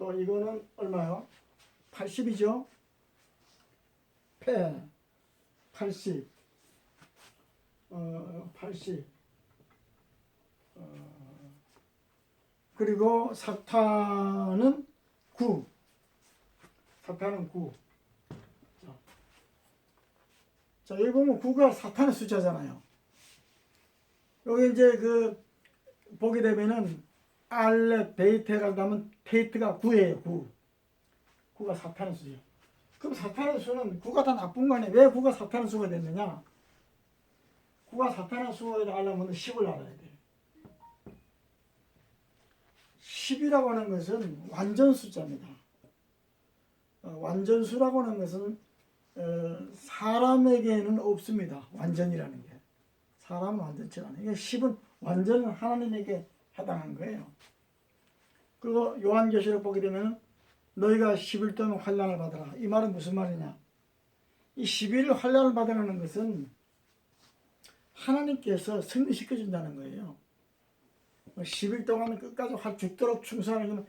또 이거는 얼마요? 80이죠? 패 80. 어, 80. 어, 그리고 사탄은 9. 사탄은 9. 자, 자 여기 보면 9가 사탄의 숫자잖아요. 여기 이제 그 보게 되면은 알레 베이테가 나면 테이트가 9예요. 9. 9가 사탄의 수예요. 그럼 사탄의 수는 9가 다 나쁜 거 아니에요? 왜 9가 사탄의 수가 됐느냐? 9가 사탄의 수를 알려면 10을 알아야 돼요. 10이라고 하는 것은 완전 숫자입니다. 어, 완전 수라고 하는 것은 어, 사람에게는 없습니다. 완전이라는 게. 사람은 완전치가 않아요. 이게 10은 완전은 하나님에게 해당한 거예요. 그리고 요한계시록 보게 되면 너희가 10일 동안 환란을 받아라. 이 말은 무슨 말이냐? 이 10일 환란을 받으라는 것은 하나님께서 승리시켜 준다는 거예요. 10일 동안 끝까지 할 죽도록 충성하는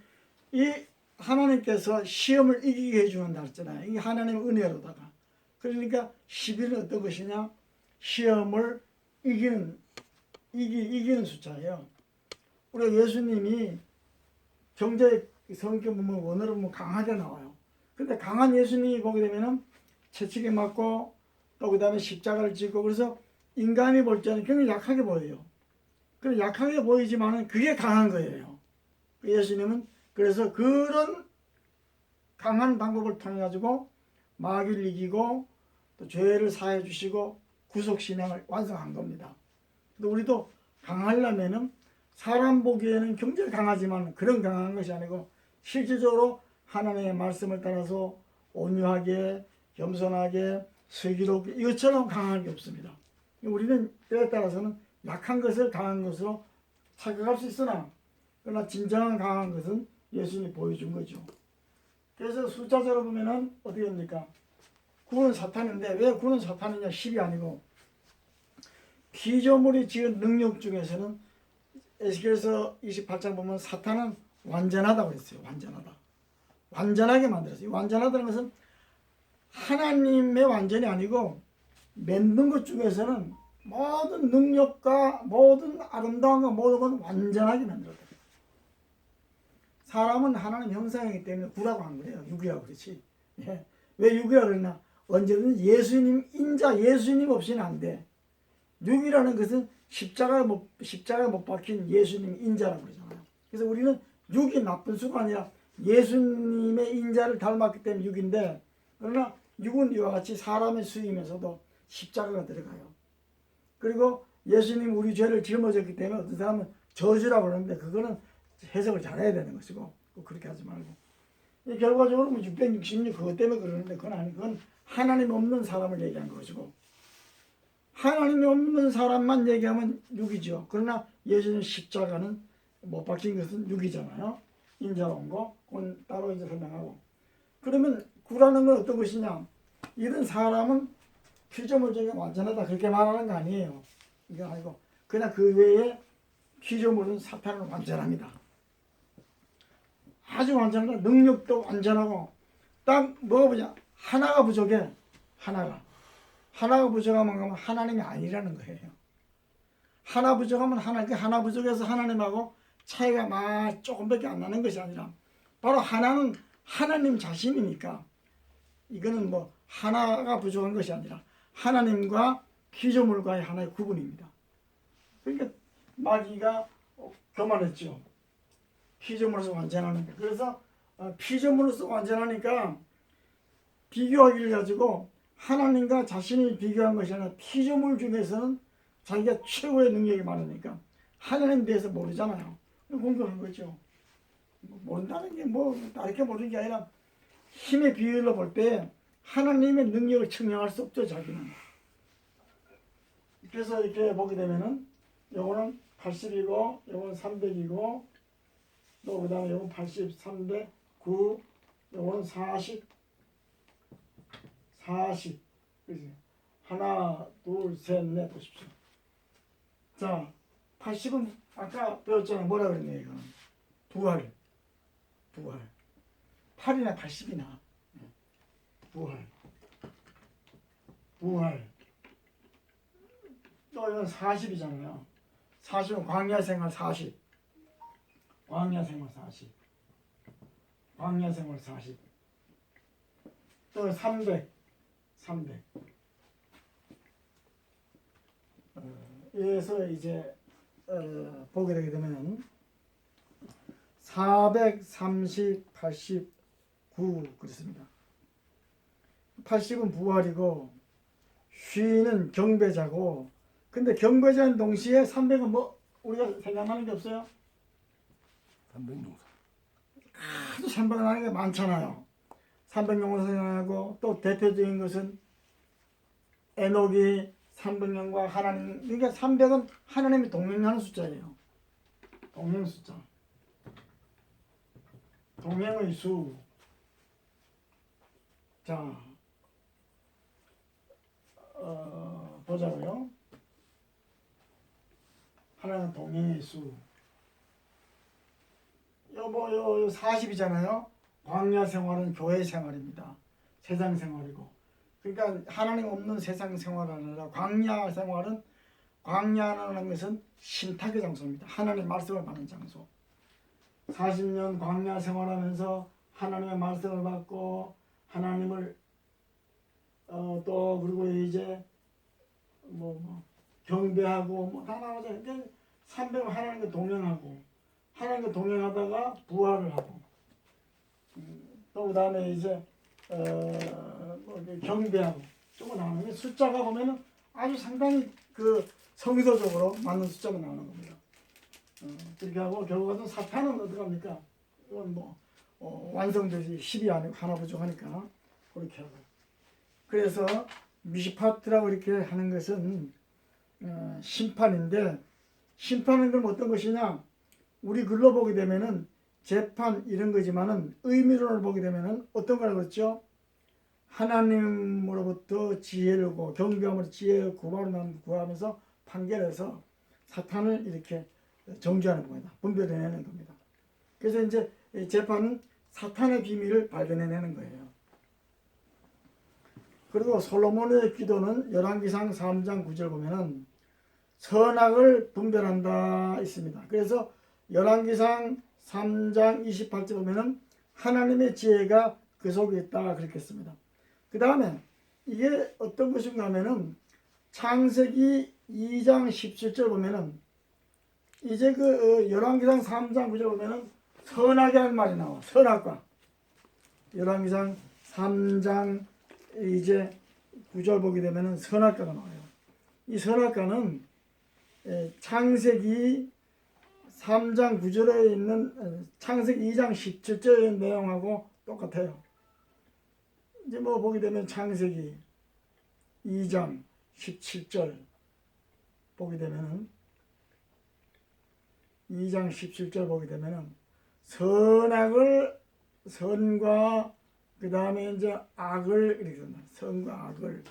이 하나님께서 시험을 이기게 해주는다 했잖아요. 이게 하나님의 은혜로다가. 그러니까 10일은 어떤 것이냐? 시험을 이기는, 이기, 이기는 숫자예요. 우리 예수님이 경제 성경 보면 원어로 보면 강하게 나와요. 근데 강한 예수님이 보게 되면은 채찍에 맞고 또 그 다음에 십자가를 지고 그래서 인간이 볼 때는 굉장히 약하게 보여요. 그 약하게 보이지만은 그게 강한 거예요. 예수님은 그래서 그런 강한 방법을 통해 가지고 마귀를 이기고 또 죄를 사해 주시고 구속 신앙을 완성한 겁니다. 근데 우리도 강하려면은 사람 보기에는 굉장히 강하지만 그런 강한 것이 아니고 실질적으로 하나님의 말씀을 따라서 온유하게 겸손하게 슬기롭게 이것처럼 강한 게 없습니다. 우리는 때에 따라서는 약한 것을 강한 것으로 착각할 수 있으나 그러나 진정한 강한 것은 예수님이 보여준 거죠. 그래서 숫자적으로 보면은 어떻게 됩니까? 9는 사탄인데 왜 9는 사탄이냐 10이 아니고 피조물이 지은 능력 중에서는 에스겔서 28장 보면 사탄은 완전하다고 했어요. 완전하다. 완전하게 만들었어요. 완전하다는 것은 하나님의 완전이 아니고 만든 것 중에서는 모든 능력과 모든 아름다움과 모든 건 완전하게 만들었다. 사람은 하나님 형상이기 때문에 구라고 한 거예요. 육이라고 그렇지. 예. 왜 육이라고 그러냐? 언제든지 예수님 인자 예수님 없이는 안 돼. 육이라는 것은 십자가에 못 십자가에 못 박힌 예수님 인자라고 그러잖아요. 그래서 우리는 육이 나쁜 수가 아니라 예수님의 인자를 닮았기 때문에 육인데 그러나 육은 이와 같이 사람의 수이면서도 십자가가 들어가요. 그리고 예수님 우리 죄를 짊어졌기 때문에 어떤 사람은 저주라고 그러는데 그거는 해석을 잘해야 되는 것이고 꼭 그렇게 하지 말고 이 결과적으로 뭐666 그것 때문에 그러는데 그건 아니 그건 하나님 없는 사람을 얘기한 것이고 하나님이 없는 사람만 얘기하면 6이죠. 그러나 예수님 십자가는 못 박힌 것은 6이잖아요. 인자로 온 거, 그건 따로 이제 설명하고. 그러면 구라는 건 어떤 것이냐? 이런 사람은 피조물 중에 완전하다 그렇게 말하는 거 아니에요. 이게 아니고 그냥 그 외에 피조물은 사탄은 완전합니다. 아주 완전하다. 능력도 완전하고 딱 뭐가 보자 하나가 부족해. 하나가. 하나가 부족하면 하나님이 아니라는 거예요. 하나 부족하면 하나, 그 하나 부족해서 하나님하고 차이가 막 조금밖에 안 나는 것이 아니라 바로 하나는 하나님 자신이니까 이거는 뭐 하나가 부족한 것이 아니라 하나님과 피조물과의 하나의 구분입니다. 그러니까 마귀가 교만했죠. 피조물로서 완전하는데 그래서 어, 피조물로서 완전하니까 비교하기를 가지고 하나님과 자신이 비교한 것이 아니라 피조물 중에서는 자기가 최고의 능력이 많으니까 하나님 대해서 모르잖아요. 공격한 거죠. 뭐 모른다는 게 뭐 다르게 모르는 게 아니라 힘의 비율로 볼 때 하나님의 능력을 측량할 수 없죠 자기는. 그래서 이렇게 보게 되면은 요거는 80이고 요거는 300이고 또 그다음에 요건 80, 300, 9 요거는 40 40 그지? 하나 둘 셋 넷 보십시오. 자 80은 아까 배웠잖아요. 뭐라 그랬냐 이거는 부활. 부활. 8이나 80이나. 부활. 부활. 또 이건 40이잖아요. 40은 광야 생활 40 광야 생활 40 광야 생활 40 또 300 300 어, 여기서 이제 어, 보게 되게 되면 430, 89 그렇습니다. 80은 부활이고 쉬는 경배자고 근데 경배자는 동시에 300은 뭐 우리가 생각나는 게 없어요? 삼백용사. 아주 생각나는 게 많잖아요. 300용을 생각하고 또 대표적인 것은 에녹이 300년과 하나님 그러니까 300은 하나님이 동행하는 숫자예요. 동행 숫자. 동행의 수. 자, 어, 보자고요. 하나는 동행의 수. 요뭐 요 40이잖아요. 광야 생활은 교회 생활입니다. 세상 생활이고. 그러니까 하나님 없는 세상 생활이 아니라 광야 생활은 광야라는 것은 신탁의 장소입니다. 하나님 말씀을 받는 장소. 40년 광야 생활하면서 하나님의 말씀을 받고 하나님을 어, 또 그리고 이제 뭐, 뭐 경배하고 뭐다. 그러니까 300 하나님과 동행하고 하나님과 동행하다가 부활을 하고 음, 또 그다음에 이제 어, 뭐 이렇게 경배하고 조금 나오는 게 숫자가 보면은 아주 상당히 그 성서적으로 맞는 숫자가 나오는 겁니다. 어, 그렇게 하고 결국은 사탄은 어떡합니까? 이건 뭐 어, 완성되지 10이 아니고 하나 부족하니까 그렇게 하고 그래서 미시파트라고 이렇게 하는 것은 어, 심판인데 심판은 그럼 어떤 것이냐? 우리 글로 보게 되면은 재판 이런 거지만은 의미론을 보게 되면은 어떤 걸 그랬죠? 하나님으로부터 지혜를 구하고 경배함으로 지혜를 구하면 구하면서 판결해서 사탄을 이렇게 정죄하는 겁니다. 분별해내는 겁니다. 그래서 이제 이 재판은 사탄의 비밀을 발견해내는 거예요. 그리고 솔로몬의 기도는 열왕기상 3장 9절 보면은 선악을 분별한다 있습니다. 그래서 열왕기상 3장 28절 보면은 하나님의 지혜가 그 속에 있다 그렇게 했습니다. 그 다음에 이게 어떤 것인가 하면은 창세기 2장 17절 보면은 이제 그 어, 열왕기상 3장 9절 보면은 선악이라는 말이 나와. 선악과 열왕기상 3장 이제 9절 보게 되면은 선악과가 나와요. 이 선악과는 에, 창세기 3장 9절에 있는 어, 창세기 2장 17절의 내용하고 똑같아요. 이제 뭐 보게 되면 창세기 2장 17절 보게 되면은 2장 17절 보게 되면은 선악을 선과 그 다음에 이제 악을 이렇게. 선과 악을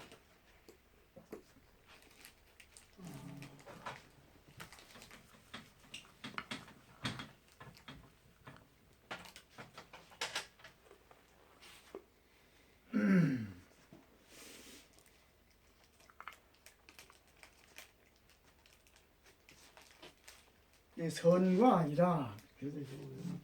선과 우리는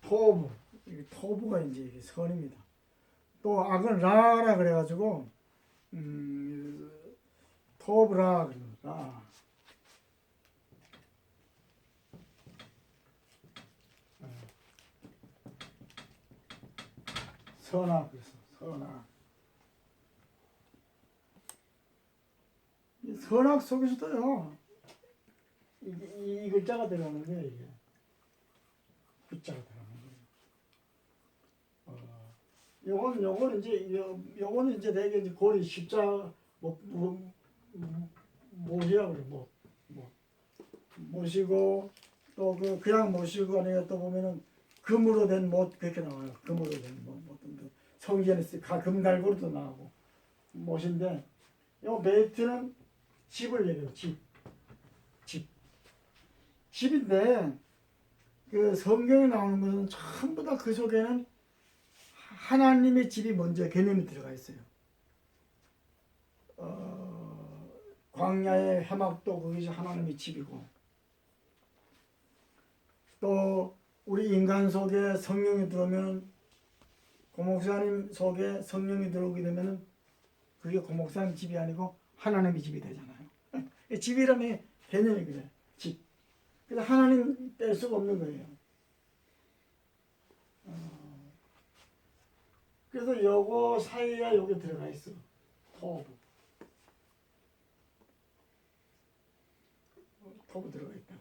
토부 이 토부가 이제 선입니다. 또 악은 라라 그래가지고 음, 토브라 그러니까 선악 그래서 선악 이 선악 속에서도요. 이게 이, 이 글자가 들어가는 거예요 이게. 글자가 들어가는 거예요. 어, 요건 요거는 이제 요, 요거는 이제 되게 이제 고리 십자 뭐, 뭐, 뭐 뭐, 뭐 모시고 또 그 그냥 모시고 아니라 또 보면은 금으로 된 못 그렇게 나와요. 금으로 된 못, 성전에서 가 금갈고리도 나오고 못인데 요 베이트는 집을 얘기해요. 집. 집. 집인데 그 성경에 나오는 것은 전부 다 그 속에는 하나님의 집이 먼저 개념이 들어가 있어요. 어, 광야의 해막도 그것이 하나님의 집이고 또 우리 인간 속에 성령이 들어오면 고목사님 속에 성령이 들어오게 되면은 그게 고목사님 집이 아니고 하나님의 집이 되잖아요. 이 집이라는 개념이 그래. 집. 그래서 하나님 뗄 수가 없는 거예요. 어, 그래서 요거 사이에 요게 들어가 있어. 토부. 토부 들어가 있다.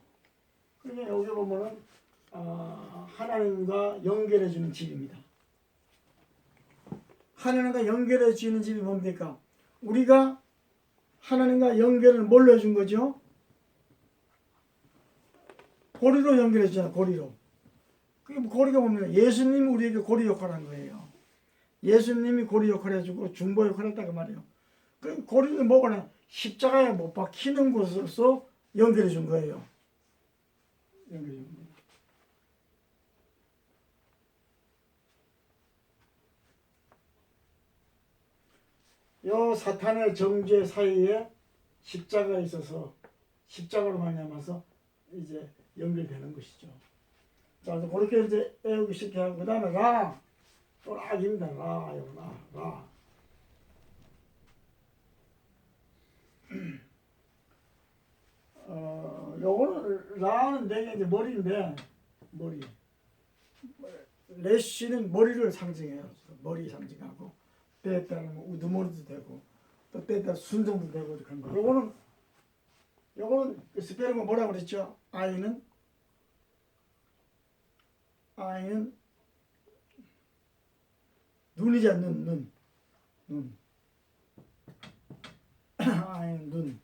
그러면 여기 보면은 어, 하나님과 연결해 주는 집입니다. 하나님과 연결해 주는 집이 뭡니까? 우리가 하나님과 연결을 뭘로 해준 거죠? 고리로 연결해 주잖아, 고리로. 그게 뭐 고리가 뭡니까? 예수님이 우리에게 고리 역할을 한 거예요. 예수님이 고리 역할을 해주고 중보 역할을 했다고 말이에요. 그 고리는 뭐거나 십자가에 못 박히는 곳으로서 연결해 준 거예요. 연결해 준 거예요. 요 사탄의 정죄 사이에 십자가가 있어서 십자가로 말미암아서 이제 연결되는 것이죠. 자, 그렇게 이제 애우기 쉽게 하고 그다음에 라, 또 락입니다. 라 요, 라, 라. 어, 요거는 라는 내게 이제 머리인데 머리. 레시는 머리를 상징해요. 머리 상징하고 때에 따르면 뭐 우두머리도 되고 또 때에 따라 순정도 되고 그런 거. 요거는 요거는 그 스페르가 뭐라 그랬죠? 아이는 아이는 눈이자 눈, 눈, 눈. 아이는 눈.